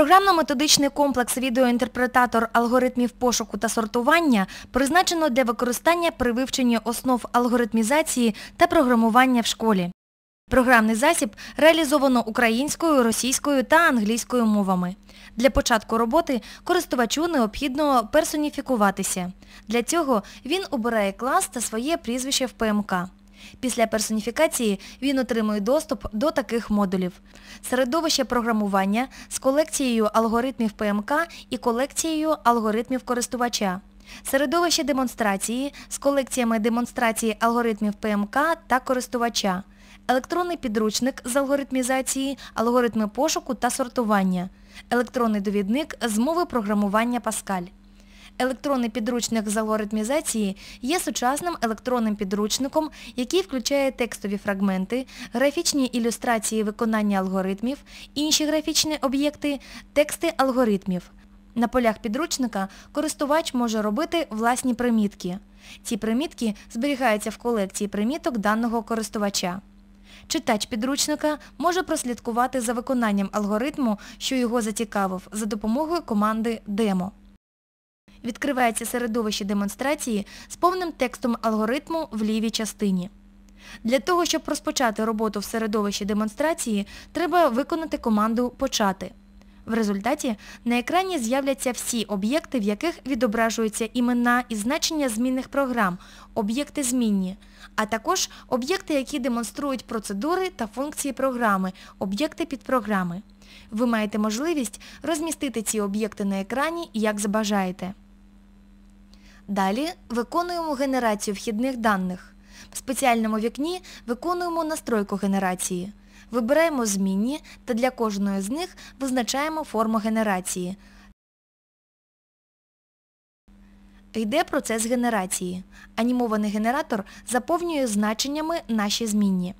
Програмно-методичний комплекс відеоінтерпретатор алгоритмів пошуку та сортування призначено для використання при вивченні основ алгоритмізації та програмування в школі. Програмний засіб реалізовано українською, російською та англійською мовами. Для початку роботи користувачу необхідно персоніфікуватися. Для цього він обирає клас та своє прізвище в ПМК. Після персоніфікації він отримує доступ до таких модулів. Середовище програмування з колекцією алгоритмів ПМК і колекцією алгоритмів користувача. Середовище демонстрації з колекціями демонстрації алгоритмів ПМК та користувача. Електронний підручник з алгоритмізації, алгоритми пошуку та сортування. Електронний довідник з мови програмування Паскаль. Електронний підручник з алгоритмізації є сучасним електронним підручником, який включає текстові фрагменти, графічні ілюстрації виконання алгоритмів, інші графічні об'єкти, тексти алгоритмів. На полях підручника користувач може робити власні примітки. Ці примітки зберігаються в колекції приміток даного користувача. Читач підручника може прослідкувати за виконанням алгоритму, що його зацікавив, за допомогою команди Демо. Відкривається середовище демонстрації з повним текстом алгоритму в лівій частині. Для того, щоб розпочати роботу в середовищі демонстрації, треба виконати команду Почати. В результаті на екрані з'являться всі об'єкти, в яких відображуються імена і значення змінних програм, об'єкти змінні, а також об'єкти, які демонструють процедури та функції програми, об'єкти підпрограми. Ви маєте можливість розмістити ці об'єкти на екрані, як забажаєте. Далі виконуємо генерацію вхідних даних. В спеціальному вікні виконуємо настройку генерації. Вибираємо змінні та для кожної з них визначаємо форму генерації. Йде процес генерації. Анімований генератор заповнює значеннями наші змінні.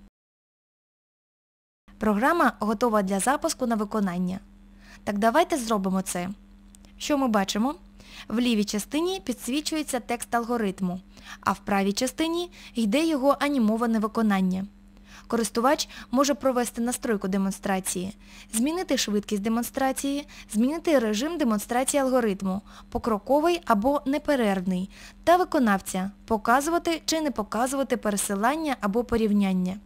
Програма готова для запуску на виконання. Так давайте зробимо це. Що ми бачимо? В лівій частині підсвічується текст алгоритму, а в правій частині йде його анімоване виконання. Користувач може провести настройку демонстрації, змінити швидкість демонстрації, змінити режим демонстрації алгоритму, покроковий або неперервний, та виконавця показувати чи не показувати пересилання або порівняння.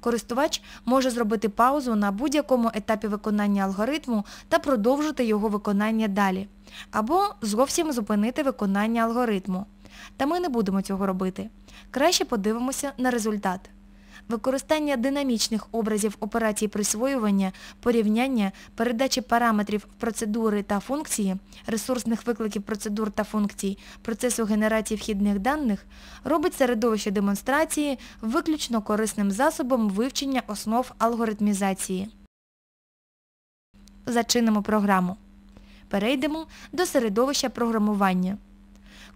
Користувач може зробити паузу на будь-якому етапі виконання алгоритму та продовжити його виконання далі. Або зовсім зупинити виконання алгоритму. Та ми не будемо цього робити. Краще подивимося на результат. Використання динамічних образів операцій присвоювання, порівняння, передачі параметрів процедури та функції, ресурсних викликів процедур та функцій, процесу генерації вхідних даних робить середовище демонстрації виключно корисним засобом вивчення основ алгоритмізації. Зачинимо програму. Перейдемо до середовища програмування.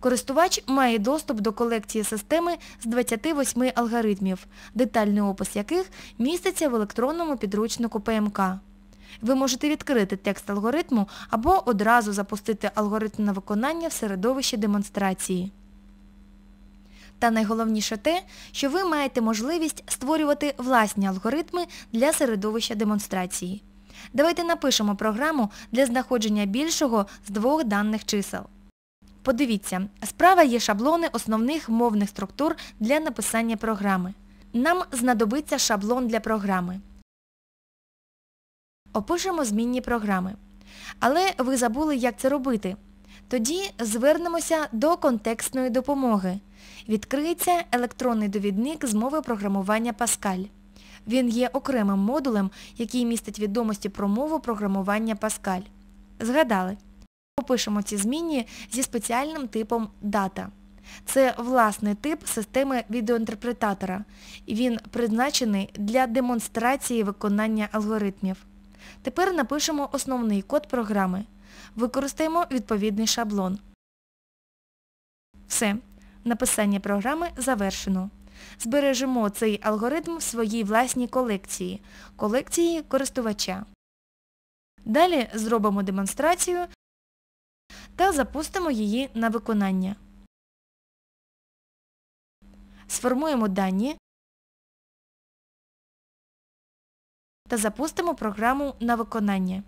Користувач має доступ до колекції системи з 28 алгоритмів, детальний опис яких міститься в електронному підручнику ПМК. Ви можете відкрити текст алгоритму або одразу запустити алгоритм на виконання в середовищі демонстрації. Та найголовніше те, що ви маєте можливість створювати власні алгоритми для середовища демонстрації. Давайте напишемо програму для знаходження більшого з двох даних чисел. Подивіться, справа є шаблони основних мовних структур для написання програми. Нам знадобиться шаблон для програми. Опишемо змінні програми. Але ви забули, як це робити. Тоді звернемося до контекстної допомоги. Відкриється електронний довідник з мови програмування Pascal. Він є окремим модулем, який містить відомості про мову програмування Pascal. Згадали? Опишемо ці змінні зі спеціальним типом дата. Це власний тип системи відеоінтерпретатора. Він призначений для демонстрації виконання алгоритмів. Тепер напишемо основний код програми. Використаємо відповідний шаблон. Все. Написання програми завершено. Збережемо цей алгоритм в своїй власній колекції колекції користувача. Далі зробимо демонстрацію та запустимо її на виконання. Сформуємо дані та запустимо програму на виконання.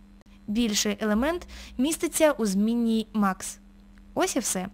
більший елемент міститься у змінній max. Ось і все.